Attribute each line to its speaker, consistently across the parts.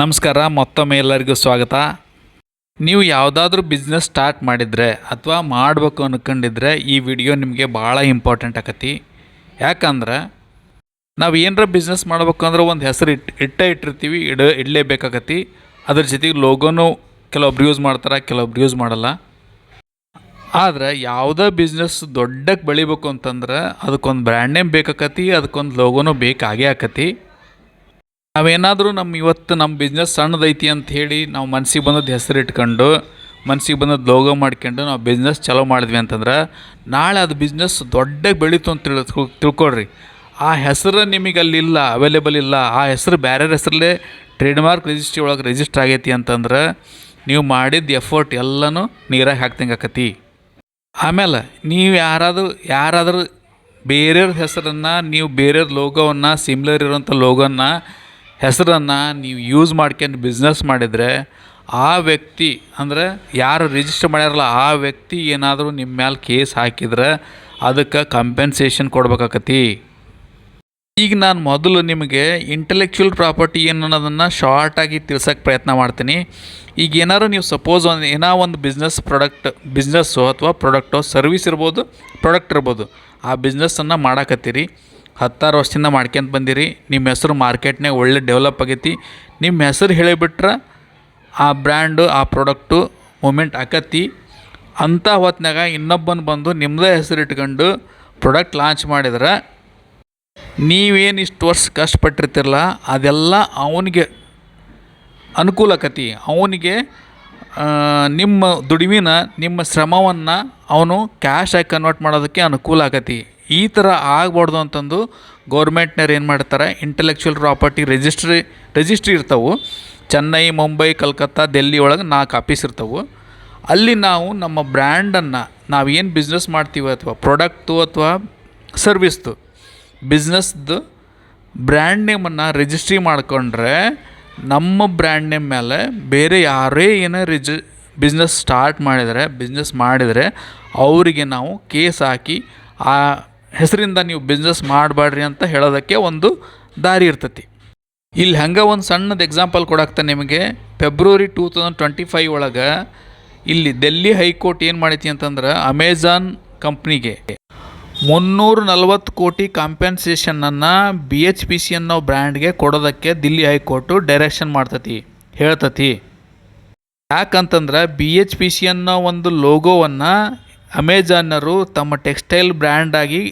Speaker 1: ನಮಸ್ಕಾರ, ಮತ್ತೊಮ್ಮೆ ಎಲ್ಲರಿಗೂ ಸ್ವಾಗತ. ನೀವು ಯಾವುದಾದ್ರೂ ಬಿಸ್ನೆಸ್ ಸ್ಟಾರ್ಟ್ ಮಾಡಿದರೆ ಅಥವಾ ಮಾಡಬೇಕು ಅನ್ಕೊಂಡಿದ್ರೆ ಈ ವಿಡಿಯೋ ನಿಮಗೆ ಭಾಳ ಇಂಪಾರ್ಟೆಂಟ್ ಆಕತಿ. ಯಾಕಂದ್ರೆ ನಾವು ಏನರ ಬಿಸ್ನೆಸ್ ಮಾಡಬೇಕು ಅಂದ್ರೆ ಒಂದು ಹೆಸರು ಇಟ್ಟು ಇಟ್ಟೇ ಇಟ್ಟಿರ್ತೀವಿ, ಇಡ ಇಡಲೇಬೇಕಾಗತಿ ಅದ್ರ ಜೊತೆಗೆ ಲೋಗೋನು ಕೆಲವೊಬ್ರು ಯೂಸ್ ಮಾಡ್ತಾರೆ, ಕೆಲವೊಬ್ರು ಯೂಸ್ ಮಾಡಲ್ಲ. ಆದ್ರೆ ಯಾವುದೇ ಬಿಸ್ನೆಸ್ ದೊಡ್ಡಕ್ಕೆ ಬೆಳಿಬೇಕು ಅಂತಂದ್ರೆ ಅದಕ್ಕೊಂದು ಬ್ರ್ಯಾಂಡ್ ನೇಮ್ ಬೇಕಾಕತಿ, ಅದಕ್ಕೊಂದು ಲೋಗೋನು ಬೇಕಾಗೇ ಆಕತಿ. ನಾವೇನಾದರೂ ನಮ್ಮ ಇವತ್ತು ನಮ್ಮ ಬಿಸ್ನೆಸ್ ಸಣ್ಣದೈತಿ ಅಂತ ಹೇಳಿ ನಾವು ಮನ್ಸಿಗೆ ಬಂದದ್ದು ಹೆಸರು ಇಟ್ಕೊಂಡು ಮನ್ಸಿಗೆ ಬಂದದ್ದು ಲೋಗೋ ಮಾಡ್ಕೊಂಡು ನಾವು ಬಿಸ್ನೆಸ್ ಚಲೋ ಮಾಡಿದ್ವಿ ಅಂತಂದ್ರೆ ನಾಳೆ ಅದು ಬಿಸ್ನೆಸ್ ದೊಡ್ಡಗೆ ಬೆಳೀತು ಅಂತ ತಿಳ್ ತಿಳ್- ತಿಳ್ಕೊಳ್ರಿ. ಆ ಹೆಸರು ನಿಮಗೆ ಅಲ್ಲಿ ಇಲ್ಲ ಅವೈಲೇಬಲ್ ಇಲ್ಲ, ಆ ಹೆಸರು ಬೇರೆ ಹೆಸರಲ್ಲೇ ಟ್ರೇಡ್ ಮಾರ್ಕ್ ರಿಜಿಸ್ಟ್ರಿ ಒಳಗೆ ರಿಜಿಸ್ಟರ್ ಆಗೈತಿ ಅಂತಂದ್ರೆ ನೀವು ಮಾಡಿದ ಎಫರ್ಟ್ ಎಲ್ಲನೂ ನೀರಾಗಿ ಹಾಕ್ದಂಗೆ ಆಕತಿ. ಆಮೇಲೆ ನೀವು ಯಾರಾದರೂ ಯಾರಾದರೂ ಬೇರೆಯವ್ರ ಹೆಸರನ್ನು, ನೀವು ಬೇರೆಯವ್ರ ಲೋಗೋವನ್ನು ಸಿಮ್ಲರ್ ಇರೋಂಥ ಲೋಗೋನ ಹೆಸರನ್ನು ನೀವು ಯೂಸ್ ಮಾಡ್ಕೊಂಡು ಬಿಸ್ನೆಸ್ ಮಾಡಿದರೆ ಆ ವ್ಯಕ್ತಿ, ಅಂದರೆ ಯಾರು ರಿಜಿಸ್ಟರ್ ಮಾಡ್ಯಾರಲ್ಲ, ಆ ವ್ಯಕ್ತಿ ಏನಾದರೂ ನಿಮ್ಮ ಮ್ಯಾಲೆ ಕೇಸ್ ಹಾಕಿದ್ರೆ ಅದಕ್ಕೆ ಕಂಪೆನ್ಸೇಷನ್ ಕೊಡ್ಬೇಕಾಕತಿ. ಈಗ ನಾನು ಮೊದಲು ನಿಮಗೆ ಇಂಟೆಲೆಕ್ಚುವಲ್ ಪ್ರಾಪರ್ಟಿ ಏನು ಅನ್ನೋದನ್ನು ಶಾರ್ಟಾಗಿ ತಿಳ್ಸೋಕ್ಕೆ ಪ್ರಯತ್ನ ಮಾಡ್ತೀನಿ. ಈಗ ಏನಾದ್ರು ನೀವು ಸಪೋಸ್ ಒಂದು ಏನೋ ಒಂದು ಬಿಸ್ನೆಸ್ ಪ್ರಾಡಕ್ಟ್ ಬಿಸ್ನೆಸ್ಸು ಅಥವಾ ಪ್ರಾಡಕ್ಟು ಸರ್ವಿಸ್ ಇರ್ಬೋದು ಪ್ರಾಡಕ್ಟ್ ಇರ್ಬೋದು, ಆ ಬಿಸ್ನೆಸ್ಸನ್ನು ಮಾಡಾಕತ್ತೀರಿ. ಹತ್ತಾರು ವರ್ಷದಿಂದ ಮಾಡ್ಕೊಂತ ಬಂದಿರಿ. ನಿಮ್ಮ ಹೆಸರು ಮಾರ್ಕೆಟ್ನಾಗ ಒಳ್ಳೆ ಡೆವಲಪ್ ಆಗೈತಿ. ನಿಮ್ಮ ಹೆಸರು ಹೇಳಿಬಿಟ್ರೆ ಆ ಬ್ರ್ಯಾಂಡು ಆ ಪ್ರಾಡಕ್ಟು ಮೂಮೆಂಟ್ ಆಕತಿ. ಅಂಥ ಹೊತ್ನಾಗ ಇನ್ನೊಬ್ಬನು ಬಂದು ನಿಮ್ಮದೇ ಹೆಸರು ಇಟ್ಕೊಂಡು ಪ್ರಾಡಕ್ಟ್ ಲಾಂಚ್ ಮಾಡಿದ್ರೆ. ನೀವೇನು ಇಷ್ಟು ವರ್ಷ ಕಷ್ಟಪಟ್ಟಿರ್ತಿರಲ್ಲ ಅದೆಲ್ಲ ಅವನಿಗೆ ಅನುಕೂಲ ಆಕತಿ. ಅವನಿಗೆ ನಿಮ್ಮ ದುಡಿಮಿನ ನಿಮ್ಮ ಶ್ರಮವನ್ನು ಅವನು ಕ್ಯಾಶ್ ಆಗಿ ಕನ್ವರ್ಟ್ ಮಾಡೋದಕ್ಕೆ ಅನುಕೂಲ ಆಕತಿ. ಈ ಥರ ಆಗ್ಬಾರ್ದು ಅಂತಂದು ಗೌರ್ಮೆಂಟ್ನವ್ರು ಏನು ಮಾಡ್ತಾರೆ ಇಂಟೆಲೆಕ್ಚುಯಲ್ ಪ್ರಾಪರ್ಟಿ ರಿಜಿಸ್ಟ್ರಿ ರಿಜಿಸ್ಟ್ರಿ ಇರ್ತವೆ. ಚೆನ್ನೈ, ಮುಂಬೈ, ಕಲ್ಕತ್ತಾ ಡೆಲ್ಲಿ ಒಳಗೆ ನಾಲ್ಕು ಆಫೀಸ್ ಇರ್ತವೆ. ಅಲ್ಲಿ ನಾವು ನಮ್ಮ ಬ್ರ್ಯಾಂಡನ್ನು ನಾವೇನು ಬಿಸ್ನೆಸ್ ಮಾಡ್ತೀವಿ ಅಥವಾ ಪ್ರಾಡಕ್ಟು ಅಥವಾ ಸರ್ವಿಸ್ದು ಬಿಸ್ನೆಸ್ದು ಬ್ರ್ಯಾಂಡ್ ನೇಮನ್ನು ರಿಜಿಸ್ಟ್ರಿ ಮಾಡಿಕೊಂಡ್ರೆ ನಮ್ಮ ಬ್ರ್ಯಾಂಡ್ ನೇಮ್ ಮೇಲೆ ಬೇರೆ ಯಾರೇ ಏನೇ ರಿಜಿ ಬಿಸ್ನೆಸ್ ಸ್ಟಾರ್ಟ್ ಮಾಡಿದರೆ ಬಿಸ್ನೆಸ್ ಮಾಡಿದರೆ ಅವರಿಗೆ ನಾವು ಕೇಸ್ ಹಾಕಿ ಆ ಹೆಸರಿಂದ ನೀವು ಬಿಸ್ನೆಸ್ ಮಾಡಬೇಡ್ರಿ ಅಂತ ಹೇಳೋದಕ್ಕೆ ಒಂದು ದಾರಿ ಇರ್ತತಿ. ಇಲ್ಲಿ ಹಂಗೆ ಒಂದು ಸಣ್ಣದು ಎಕ್ಸಾಂಪಲ್ ಕೊಡಾಕ್ತಾನೆ ನಿಮಗೆ. February two thousand twenty five ಒಳಗೆ ಇಲ್ಲಿ ಡೆಲ್ಲಿ ಹೈಕೋರ್ಟ್ ಏನು ಮಾಡೈತಿ ಅಂತಂದ್ರೆ ಅಮೆಝಾನ್ ಕಂಪ್ನಿಗೆ ಮುನ್ನೂರ ನಲ್ವತ್ತು ಕೋಟಿ ಕಾಂಪೆನ್ಸೇಷನನ್ನು ಬಿ ಎಚ್ ಪಿ ಸಿ ಅನ್ನೋ ಬ್ರ್ಯಾಂಡ್ಗೆ ಕೊಡೋದಕ್ಕೆ ದಿಲ್ಲಿ ಹೈಕೋರ್ಟು ಡೈರೆಕ್ಷನ್ ಮಾಡ್ತತಿ, ಹೇಳ್ತತಿ. ಯಾಕಂತಂದ್ರೆ ಬಿ ಎಚ್ ಪಿ ಸಿ ಅನ್ನೋ ಒಂದು ಲೋಗೋವನ್ನು ಅಮೆಜಾನರು ತಮ್ಮ ಟೆಕ್ಸ್ಟೈಲ್ ಬ್ರ್ಯಾಂಡಾಗಿ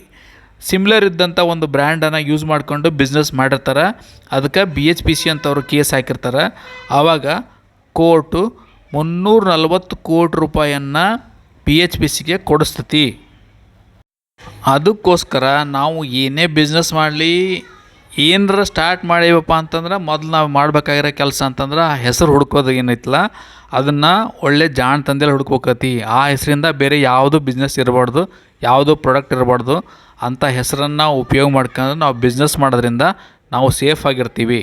Speaker 1: ಸಿಮ್ಲರ್ ಇದ್ದಂಥ ಒಂದು ಬ್ರ್ಯಾಂಡನ್ನು ಯೂಸ್ ಮಾಡಿಕೊಂಡು ಬಿಸ್ನೆಸ್ ಮಾಡಿರ್ತಾರೆ. ಅದಕ್ಕೆ ಬಿ ಎಚ್ ಪಿ ಸಿ ಅಂತವ್ರು ಕೇಸ್ ಹಾಕಿರ್ತಾರೆ. ಆವಾಗ ಕೋರ್ಟು ಮುನ್ನೂರ ನಲ್ವತ್ತು ಕೋಟಿ ರೂಪಾಯಿಯನ್ನು ಬಿ ಎಚ್ ಪಿ ಸಿಗೆ ಕೊಡಿಸ್ತತಿ. ಅದಕ್ಕೋಸ್ಕರ ನಾವು ಏನೇ ಬಿಸ್ನೆಸ್ ಮಾಡಲಿ ಏನರ ಸ್ಟಾರ್ಟ್ ಮಾಡೀವಪ್ಪ ಅಂತಂದ್ರೆ ಮೊದಲು ನಾವು ಮಾಡಬೇಕಾಗಿರೋ ಕೆಲಸ ಅಂತಂದ್ರೆ ಹೆಸರು ಹುಡ್ಕೋದು ಏನೈತಲ್ಲ, ಅದನ್ನು ಒಳ್ಳೆ ಜಾಣ ತಂದೇಲಿ ಹುಡ್ಕೋಕತಿ. ಆ ಹೆಸರಿಂದ ಬೇರೆ ಯಾವುದು ಬಿಸ್ನೆಸ್ ಇರಬಾರ್ದು, ಯಾವುದು ಪ್ರಾಡಕ್ಟ್ ಇರಬಾರ್ದು ಅಂಥ ಹೆಸರನ್ನು ಉಪಯೋಗ ಮಾಡ್ಕೊಂಡು ನಾವು ಬಿಸ್ನೆಸ್ ಮಾಡೋದ್ರಿಂದ ನಾವು ಸೇಫ್ ಆಗಿರ್ತೀವಿ.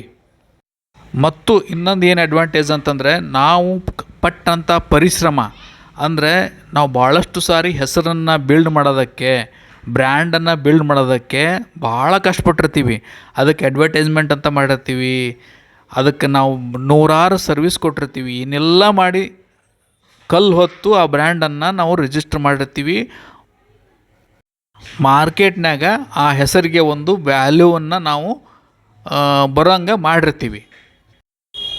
Speaker 1: ಮತ್ತು ಇನ್ನೊಂದು ಏನು ಅಡ್ವಾಂಟೇಜ್ ಅಂತಂದರೆ ನಾವು ಪಟ್ಟಂಥ ಪರಿಶ್ರಮ. ಅಂದರೆ ನಾವು ಭಾಳಷ್ಟು ಸಾರಿ ಹೆಸರನ್ನು ಬಿಲ್ಡ್ ಮಾಡೋದಕ್ಕೆ ಬ್ರ್ಯಾಂಡನ್ನು ಬಿಲ್ಡ್ ಮಾಡೋದಕ್ಕೆ ಭಾಳ ಕಷ್ಟಪಟ್ಟಿರ್ತೀವಿ. ಅದಕ್ಕೆ ಅಡ್ವರ್ಟೈಸ್ಮೆಂಟ್ ಅಂತ ಮಾಡಿರ್ತೀವಿ. ಅದಕ್ಕೆ ನಾವು ನೂರಾರು ಸರ್ವಿಸ್ ಕೊಟ್ಟಿರ್ತೀವಿ. ಇನ್ನೆಲ್ಲ ಮಾಡಿ ಕಲ್ಲು ಹೊತ್ತು ಆ ಬ್ರ್ಯಾಂಡನ್ನು ನಾವು ರಿಜಿಸ್ಟರ್ ಮಾಡಿರ್ತೀವಿ. ಮಾರ್ಕೆಟ್ನಾಗ ಆ ಹೆಸರಿಗೆ ಒಂದು ವ್ಯಾಲ್ಯೂವನ್ನು ನಾವು ಬರೋಂಗೆ ಮಾಡಿರ್ತೀವಿ.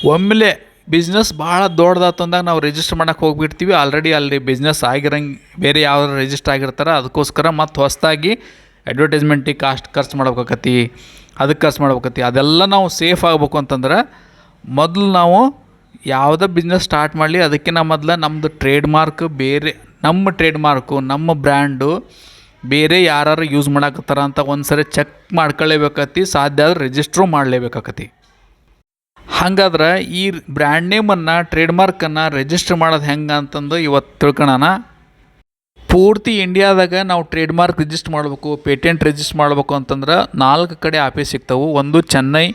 Speaker 1: ಒಮ್ಮೆಲೆ ಬಿಸ್ನೆಸ್ ಭಾಳ ದೊಡ್ಡದಾತಂದಾಗ ನಾವು ರಿಜಿಸ್ಟರ್ ಮಾಡೋಕೆ ಹೋಗಿಬಿಡ್ತೀವಿ. ಆಲ್ರೆಡಿ ಅಲ್ಲಿ ಬಿಸ್ನೆಸ್ ಆಗಿರಂಗೆ, ಬೇರೆ ಯಾವ್ದಾರು ರಿಜಿಸ್ಟರ್ ಆಗಿರ್ತಾರೆ, ಅದಕ್ಕೋಸ್ಕರ ಮತ್ತು ಹೊಸದಾಗಿ ಅಡ್ವರ್ಟೈಸ್ಮೆಂಟಿಗೆ ಕಾಸ್ಟ್ ಖರ್ಚು ಮಾಡ್ಬೇಕಾಕತಿ ಅದಕ್ಕೆ ಖರ್ಚು ಮಾಡ್ಬೇಕತಿ ಅದೆಲ್ಲ ನಾವು ಸೇಫ್ ಆಗಬೇಕು ಅಂತಂದ್ರೆ ಮೊದಲು ನಾವು ಯಾವುದೇ ಬಿಸ್ನೆಸ್ ಸ್ಟಾರ್ಟ್ ಮಾಡಲಿ ಅದಕ್ಕಿಂತ ಮೊದಲು ನಮ್ಮದು ಟ್ರೇಡ್ ಮಾರ್ಕ್ ಬೇರೆ, ನಮ್ಮ ಟ್ರೇಡ್ ಮಾರ್ಕು ನಮ್ಮ ಬ್ರ್ಯಾಂಡು ಬೇರೆ ಯಾರು ಯೂಸ್ ಮಾಡಕತ್ತಾರ ಅಂತ ಒಂದು ಸರಿ ಚೆಕ್ ಮಾಡ್ಕೊಳ್ಳೇಬೇಕತಿ ಸಾಧ್ಯ ಆದ್ರೆ ರಿಜಿಸ್ಟ್ರು ಮಾಡಲೇಬೇಕಾಕತಿ ಹಾಗಾದ್ರೆ ಈ ಬ್ರ್ಯಾಂಡ್ ನೇಮನ್ನು ಟ್ರೇಡ್ ಮಾರ್ಕನ್ನು ರಿಜಿಸ್ಟರ್ ಮಾಡೋದು ಹೆಂಗೆ ಅಂತಂದು ಇವತ್ತು ತಿಳ್ಕೊಳೋಣ ಪೂರ್ತಿ ಇಂಡಿಯಾದಾಗ ನಾವು ಟ್ರೇಡ್ ಮಾರ್ಕ್ ರಿಜಿಸ್ಟರ್ ಮಾಡಬೇಕು ಪೇಟೆಂಟ್ ರಿಜಿಸ್ಟರ್ ಮಾಡಬೇಕು ಅಂತಂದ್ರೆ ನಾಲ್ಕು ಕಡೆ ಆಫೀಸ್ ಸಿಗ್ತವೆ. ಒಂದು ಚೆನ್ನೈ,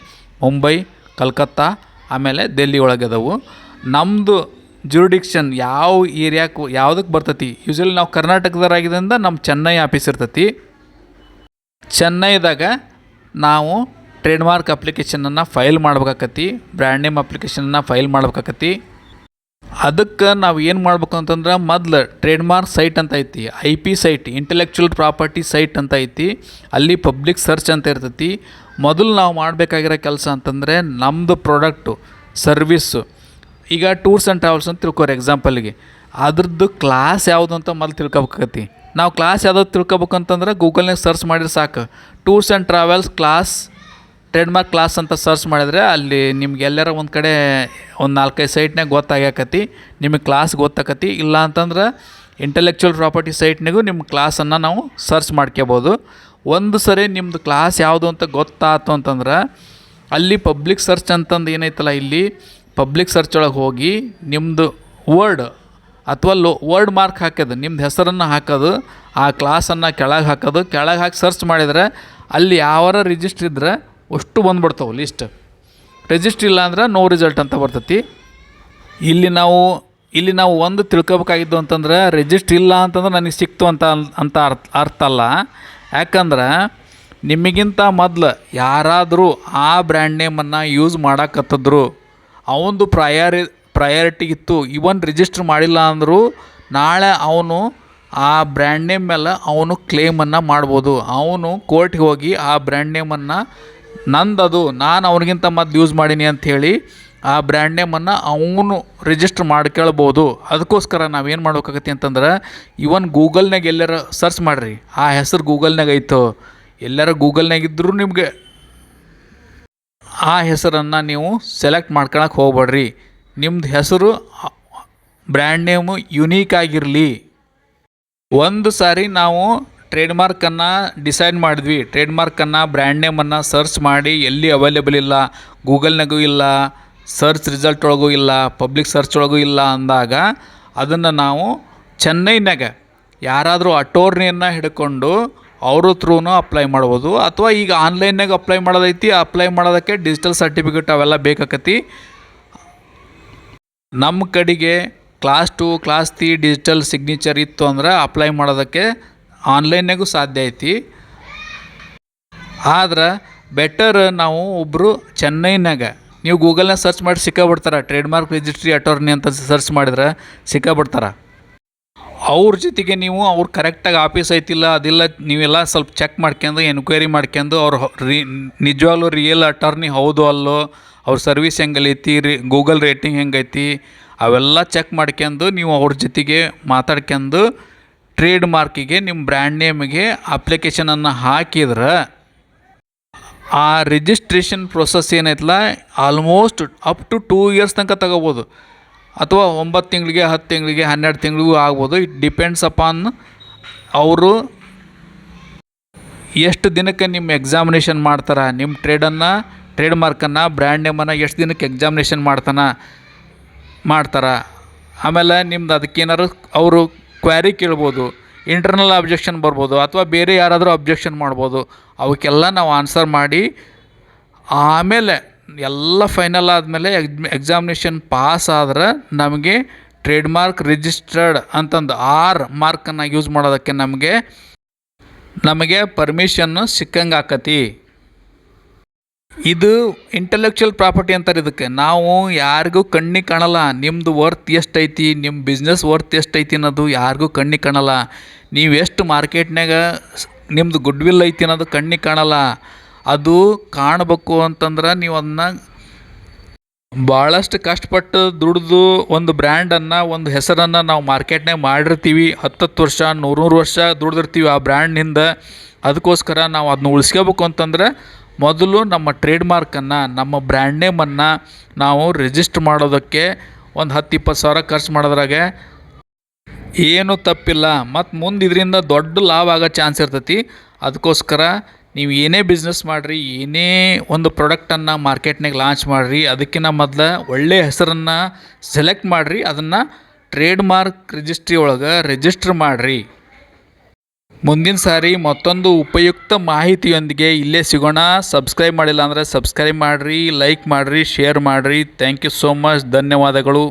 Speaker 1: ಮುಂಬೈ, ಕಲ್ಕತ್ತಾ, ಆಮೇಲೆ ಡೆಲ್ಲಿ ಒಳಗದವು ನಮ್ಮದು ಜುರಿಡಿಕ್ಷನ್ ಯಾವ ಏರಿಯಾಕ್ಕೆ ಯಾವುದಕ್ಕೆ ಬರ್ತೈತಿ? ಯೂಶಲಿ ನಾವು ಕರ್ನಾಟಕದವರಾಗಿದ್ದರಿಂದ ನಮ್ಮ ಚೆನ್ನೈ ಆಫೀಸ್ ಇರ್ತೈತಿ. ಚೆನ್ನೈದಾಗ ನಾವು ಟ್ರೇಡ್ ಮಾರ್ಕ್ ಅಪ್ಲಿಕೇಶನನ್ನು ಫೈಲ್ ಮಾಡ್ಬೇಕಾಕತಿ ಬ್ರ್ಯಾಂಡ್ ನೇಮ್ ಅಪ್ಲಿಕೇಶನನ್ನು ಫೈಲ್ ಮಾಡ್ಬೇಕಾಕತಿ ಅದಕ್ಕೆ ನಾವು ಏನು ಮಾಡ್ಬೇಕು ಅಂತಂದ್ರೆ ಮೊದಲು ಟ್ರೇಡ್ ಮಾರ್ಕ್ ಸೈಟ್ ಅಂತ ಐತಿ, I P site intellectual property site ಅಂತ ಐತಿ, ಅಲ್ಲಿ ಪಬ್ಲಿಕ್ ಸರ್ಚ್ ಅಂತ ಇರ್ತೈತಿ. ಮೊದಲು ನಾವು ಮಾಡಬೇಕಾಗಿರೋ ಕೆಲಸ ಅಂತಂದರೆ ನಮ್ಮದು ಪ್ರಾಡಕ್ಟು ಸರ್ವಿಸ್ಸು ಈಗ ಟೂರ್ಸ್ ಆ್ಯಂಡ್ ಟ್ರಾವೆಲ್ಸ್ ಅಂತ ತಿಳ್ಕೊರಿ ಎಕ್ಸಾಂಪಲ್ಗೆ ಅದ್ರದ್ದು ಕ್ಲಾಸ್ ಯಾವುದು ಅಂತ ಮೊದಲು ತಿಳ್ಕೊಬೇಕತಿ ನಾವು ಕ್ಲಾಸ್ ಯಾವ್ದು ತಿಳ್ಕೊಬೇಕಂತಂದ್ರೆ ಗೂಗಲ್ನಾಗ ಸರ್ಚ್ ಮಾಡಿದ್ರೆ ಸಾಕು. Tours and travels class trade mark class ಅಂತ ಸರ್ಚ್ ಮಾಡಿದರೆ ಅಲ್ಲಿ ನಿಮ್ಗೆ ಎಲ್ಲಾರ ಒಂದು ಕಡೆ ಒಂದು ನಾಲ್ಕೈದು ಸೈಟ್ನಾಗ ಗೊತ್ತಾಗ್ಯಾಕತಿ, ನಿಮಗೆ ಕ್ಲಾಸ್ ಗೊತ್ತಾಕತಿ. ಇಲ್ಲ ಅಂತಂದ್ರೆ ಇಂಟೆಲೆಕ್ಚುವಲ್ ಪ್ರಾಪರ್ಟಿ ಸೈಟ್ನಿಗೂ ನಿಮ್ಮ ಕ್ಲಾಸನ್ನು ನಾವು ಸರ್ಚ್ ಮಾಡ್ಕೋಬೋದು ಒಂದು ಸರಿ ನಿಮ್ಮದು ಕ್ಲಾಸ್ ಯಾವುದು ಅಂತ ಗೊತ್ತಾಯ್ತು ಅಂತಂದ್ರೆ ಅಲ್ಲಿ ಪಬ್ಲಿಕ್ ಸರ್ಚ್ ಅಂತಂದು ಏನೈತಲ್ಲ ಇಲ್ಲಿ, ಪಬ್ಲಿಕ್ ಸರ್ಚ್ ಒಳಗೆ ಹೋಗಿ ನಿಮ್ಮದು ವರ್ಡ್ ಅಥವಾ ಲೋ ವರ್ಡ್ ಮಾರ್ಕ್ ಹಾಕೋದು ನಿಮ್ಮದು ಹೆಸರನ್ನು ಹಾಕೋದು, ಆ ಕ್ಲಾಸನ್ನು ಕೆಳಗೆ ಹಾಕೋದು, ಕೆಳಗೆ ಹಾಕಿ ಸರ್ಚ್ ಮಾಡಿದರೆ ಅಲ್ಲಿ ಯಾವಾರ ರಿಜಿಸ್ಟ್ರ್ ಇದ್ದರೆ ಅಷ್ಟು ಬಂದ್ಬಿಡ್ತಾವೆ ಲಿಸ್ಟ್ ರಿಜಿಸ್ಟ್ರ್ ಇಲ್ಲ ಅಂದ್ರೆ ನೋ ರಿಸಲ್ಟ್ ಅಂತ ಬರ್ತೈತಿ. ಇಲ್ಲಿ ನಾವು ಇಲ್ಲಿ ನಾವು ಒಂದು ತಿಳ್ಕೊಬೇಕಾಗಿದ್ದು ಅಂತಂದ್ರೆ ರಿಜಿಸ್ಟ್ರ್ ಇಲ್ಲ ಅಂತಂದ್ರೆ ನನಗೆ ಸಿಕ್ತು ಅಂತ ಅಂತ ಅರ್ಥ ಅರ್ಥ ಅಲ್ಲ. ಯಾಕಂದ್ರೆ ನಿಮಗಿಂತ ಮೊದಲು ಯಾರಾದರೂ ಆ ಬ್ರ್ಯಾಂಡ್ ನೇಮನ್ನು ಯೂಸ್ ಮಾಡಕತ್ತಿದ್ರು ಅವನದು ಪ್ರಯಾರಿ ಪ್ರಯಾರಿಟಿ ಇತ್ತು. ಇವನ್ ರಿಜಿಸ್ಟರ್ ಮಾಡಿಲ್ಲ ಅಂದರೂ ನಾಳೆ ಅವನು ಆ ಬ್ರ್ಯಾಂಡ್ ನೇಮ್ ಮೇಲೆ ಅವನು ಕ್ಲೇಮನ್ನು ಮಾಡ್ಬೋದು. ಅವನು ಕೋರ್ಟ್ಗೆ ಹೋಗಿ ಆ ಬ್ರ್ಯಾಂಡ್ ನೇಮನ್ನು ನಂದದು, ನಾನು ಅವನಿಗಿಂತ ಮದ್ದು ಯೂಸ್ ಮಾಡೀನಿ ಅಂಥೇಳಿ ಆ ಬ್ರ್ಯಾಂಡ್ ನೇಮನ್ನು ಅವನು ರಿಜಿಸ್ಟರ್ ಮಾಡ್ಕೊಳ್ಬೋದು ಅದಕ್ಕೋಸ್ಕರ ನಾವೇನು ಮಾಡ್ಬೇಕಾಗತ್ತೆ ಅಂತಂದ್ರೆ ಇವನ್ ಗೂಗಲ್ನಾಗ ಎಲ್ಲಾರ ಸರ್ಚ್ ಮಾಡಿರಿ. ಆ ಹೆಸರು ಗೂಗಲ್ನಾಗ ಐತೋ, ಎಲ್ಲಾರ ಗೂಗಲ್ನಾಗ ಇದ್ದರೂ ನಿಮಗೆ ಆ ಹೆಸರನ್ನು ನೀವು ಸೆಲೆಕ್ಟ್ ಮಾಡ್ಕೊಳಕ್ಕೆ ಹೋಗ್ಬೇಡ್ರಿ ನಿಮ್ದು ಹೆಸರು ಬ್ರ್ಯಾಂಡ್ ನೇಮು ಯುನೀಕ್ ಆಗಿರಲಿ. ಒಂದು ಸಾರಿ ನಾವು ಟ್ರೇಡ್ ಮಾರ್ಕನ್ನು ಡಿಸೈಡ್ ಮಾಡಿದ್ವಿ. ಟ್ರೇಡ್ ಮಾರ್ಕನ್ನು ಬ್ರ್ಯಾಂಡ್ ನೇಮನ್ನು ಸರ್ಚ್ ಮಾಡಿ ಎಲ್ಲಿ ಅವೈಲೇಬಲ್ ಇಲ್ಲ, ಗೂಗಲ್ನಾಗೂ ಇಲ್ಲ, ಸರ್ಚ್ ರಿಸಲ್ಟ್ ಒಳಗೂ ಇಲ್ಲ, ಪಬ್ಲಿಕ್ ಸರ್ಚ್ ಒಳಗೂ ಇಲ್ಲ ಅಂದಾಗ ಅದನ್ನು ನಾವು ಚೆನ್ನೈನಾಗ ಯಾರಾದರೂ ಅಟೋರ್ನಿಯನ್ನು ಹಿಡ್ಕೊಂಡು ಅವ್ರ ತ್ರೂನು ಅಪ್ಲೈ ಮಾಡ್ಬೋದು. ಅಥವಾ ಈಗ ಆನ್ಲೈನ್ನಾಗ ಅಪ್ಲೈ ಮಾಡೋದೈತಿ, ಅಪ್ಲೈ ಮಾಡೋದಕ್ಕೆ ಡಿಜಿಟಲ್ ಸರ್ಟಿಫಿಕೇಟ್ ಅವೆಲ್ಲ ಬೇಕಾಕತಿ. ನಮ್ಮ ಕಡೆಗೆ class two, class three digital signature ಇತ್ತು ಅಂದ್ರೆ ಅಪ್ಲೈ ಮಾಡೋದಕ್ಕೆ ಆನ್ಲೈನ್ನಾಗೂ ಸಾಧ್ಯ ಐತಿ. ಆದ್ರೆ ಬೆಟರ್ ನಾವು ಒಬ್ಬರು ಚೆನ್ನೈನಾಗ ನೀವು ಗೂಗಲ್ನಾಗ ಸರ್ಚ್ ಮಾಡಿ ಸಿಕ್ಕಾಬಿಡ್ತಾರೆ ಟ್ರೇಡ್ ಮಾರ್ಕ್ ರಿಜಿಸ್ಟ್ರಿ ಅಟಾರ್ನಿ ಅಂತ ಸರ್ಚ್ ಮಾಡಿದ್ರೆ ಸಿಕ್ಕಾಬಿಡ್ತಾರೆ. ಅವ್ರ ಜೊತೆಗೆ ನೀವು ಅವ್ರು ಕರೆಕ್ಟಾಗಿ ಆಫೀಸ್ ಐತಿಲ್ಲ, ಅದಿಲ್ಲ, ನೀವೆಲ್ಲ ಸ್ವಲ್ಪ ಚೆಕ್ ಮಾಡ್ಕೊಂಡು ಎನ್ಕ್ವೈರಿ ಮಾಡ್ಕೊಂಡು, ಅವ್ರು ರಿ ನಿಜವಾಗ್ಲೂ ರಿಯಲ್ ಅಟಾರ್ನಿ ಹೌದು ಅಲ್ಲೋ, ಅವ್ರ ಸರ್ವಿಸ್ ಹೆಂಗೈತಿ ರಿ ಗೂಗಲ್ ರೇಟಿಂಗ್ ಹೆಂಗೈತಿ, ಅವೆಲ್ಲ ಚೆಕ್ ಮಾಡ್ಕೊಂಡು ನೀವು ಅವ್ರ ಜೊತೆಗೆ ಮಾತಾಡ್ಕೊಂಡು ಟ್ರೇಡ್ ಮಾರ್ಕಿಗೆ ನಿಮ್ಮ ಬ್ರ್ಯಾಂಡ್ ನೇಮಿಗೆ ಅಪ್ಲಿಕೇಶನನ್ನು ಹಾಕಿದ್ರೆ ಆ ರಿಜಿಸ್ಟ್ರೇಷನ್ ಪ್ರೊಸೆಸ್ ಏನೈತಲ್ಲ almost up to two years ತನಕ ತಗೋಬೋದು. ಅಥವಾ ಒಂಬತ್ತು ತಿಂಗಳಿಗೆ, ಹತ್ತು ತಿಂಗಳಿಗೆ, ಹನ್ನೆರಡು ತಿಂಗಳಿಗೂ ಆಗ್ಬೋದು. ಇಟ್ ಡಿಪೆಂಡ್ಸ್ ಅಪಾನ್ ಅವರು ಎಷ್ಟು ದಿನಕ್ಕೆ ನಿಮ್ಮ ಎಕ್ಸಾಮಿನೇಷನ್ ಮಾಡ್ತಾರೆ, ನಿಮ್ಮ ಟ್ರೇಡನ್ನು ಟ್ರೇಡ್ ಮಾರ್ಕನ್ನು ಬ್ರ್ಯಾಂಡ್ ನೇಮನ್ನು ಎಷ್ಟು ದಿನಕ್ಕೆ ಎಕ್ಸಾಮಿನೇಷನ್ ಮಾಡ್ತಾನೆ, ಮಾಡ್ತಾರೆ. ಆಮೇಲೆ ನಿಮ್ದು ಅದಕ್ಕೇನಾರು ಅವರು ಕ್ವ್ಯಾರಿ ಕೇಳ್ಬೋದು ಇಂಟರ್ನಲ್ ಅಬ್ಜೆಕ್ಷನ್ ಬರ್ಬೋದು, ಅಥವಾ ಬೇರೆ ಯಾರಾದರೂ ಅಬ್ಜೆಕ್ಷನ್ ಮಾಡ್ಬೋದು, ಅವಕ್ಕೆಲ್ಲ ನಾವು ಆನ್ಸರ್ ಮಾಡಿ, ಆಮೇಲೆ ಎಲ್ಲ ಫೈನಲ್ ಆದಮೇಲೆ ಎಕ್ಸಾಮಿನೇಷನ್ ಪಾಸ್ ಆದ್ರೆ ನಮಗೆ ಟ್ರೇಡ್ ಮಾರ್ಕ್ ರಿಜಿಸ್ಟರ್ಡ್ ಅಂತಂದು ಆರ್ ಮಾರ್ಕನ್ನು ಯೂಸ್ ಮಾಡೋದಕ್ಕೆ ನಮಗೆ ನಮಗೆ ಪರ್ಮಿಷನ್ನು ಸಿಕ್ಕಂಗೆ ಆಕತಿ ಇದು ಇಂಟೆಲೆಕ್ಚುಯಲ್ ಪ್ರಾಪರ್ಟಿ ಅಂತಾರೆ ಇದಕ್ಕೆ. ನಾವು ಯಾರಿಗೂ ಕಣ್ಣಿಗೆ ಕಾಣಲ್ಲ. ನಿಮ್ಮದು ವರ್ತ್ ಎಷ್ಟೈತಿ? ನಿಮ್ಮ ಬಿಸ್ನೆಸ್ ವರ್ತ್ ಎಷ್ಟೈತಿ ಅನ್ನೋದು ಯಾರಿಗೂ ಕಣ್ಣಿಗೆ ಕಾಣಲ್ಲ. ನೀವು ಎಷ್ಟು ಮಾರ್ಕೆಟ್ನಾಗ ನಿಮ್ಮದು ಗುಡ್ ವಿಲ್ ಐತಿ ಅನ್ನೋದು ಕಣ್ಣಿಗೆ ಕಾಣಲ್ಲ. ಅದು ಕಾಣಬೇಕು ಅಂತಂದ್ರೆ ನೀವು ಅದನ್ನ ಭಾಳಷ್ಟು ಕಷ್ಟಪಟ್ಟು ದುಡಿದು ಒಂದು ಬ್ರ್ಯಾಂಡನ್ನು, ಒಂದು ಹೆಸರನ್ನು ನಾವು ಮಾರ್ಕೆಟ್ನಾಗ ಮಾಡಿರ್ತೀವಿ. ಹತ್ತತ್ತು ವರ್ಷ ನೂರು ವರ್ಷ ದುಡ್ದಿರ್ತೀವಿ ಆ ಬ್ರ್ಯಾಂಡ್ನಿಂದ. ಅದಕ್ಕೋಸ್ಕರ ನಾವು ಅದನ್ನ ಉಳಿಸ್ಕೋಬೇಕು ಅಂತಂದ್ರೆ ಮೊದಲು ನಮ್ಮ ಟ್ರೇಡ್ ಮಾರ್ಕನ್ನು ನಮ್ಮ ಬ್ರ್ಯಾಂಡ್ ನೇಮನ್ನು ನಾವು ರಿಜಿಸ್ಟರ್ ಮಾಡೋದಕ್ಕೆ ಒಂದು ಹತ್ತು ಇಪ್ಪತ್ತು ಸಾವಿರ ಖರ್ಚು ಮಾಡೋದ್ರಾಗೆ ಏನು ತಪ್ಪಿಲ್ಲ. ಮತ್ತು ಮುಂದೆ ಇದರಿಂದ ದೊಡ್ಡ ಲಾಭ ಆಗೋ ಚಾನ್ಸ್ ಇರ್ತೈತಿ. ಅದಕ್ಕೋಸ್ಕರ ನೀವು ಏನೇ ಬಿಸ್ನೆಸ್ ಮಾಡಿರಿ, ಏನೇ ಒಂದು ಪ್ರಾಡಕ್ಟನ್ನು ಮಾರ್ಕೆಟ್ನಾಗ ಲಾಂಚ್ ಮಾಡಿರಿ ಅದಕ್ಕಿಂತ ಮೊದಲು ಒಳ್ಳೆಯ ಹೆಸರನ್ನು ಸೆಲೆಕ್ಟ್ ಮಾಡಿರಿ, ಅದನ್ನು ಟ್ರೇಡ್ ಮಾರ್ಕ್ ರಿಜಿಸ್ಟ್ರಿ ಒಳಗೆ ರಿಜಿಸ್ಟ್ರ್ ಮಾಡಿರಿ. ಮುಂದಿನ ಸಾರಿ ಮತ್ತೊಂದು ಉಪಯುಕ್ತ ಮಾಹಿತಿಯೊಂದಿಗೆ ಇಲ್ಲೇ ಸಿಗೋಣ. ಸಬ್ಸ್ಕ್ರೈಬ್ ಮಾಡಿಲ್ಲ ಅಂದರೆ ಸಬ್ಸ್ಕ್ರೈಬ್ ಮಾಡಿರಿ ಲೈಕ್ ಮಾಡಿರಿ ಶೇರ್ ಮಾಡಿರಿ. ಥ್ಯಾಂಕ್ ಯು ಸೋ ಮಚ್ ಧನ್ಯವಾದಗಳು.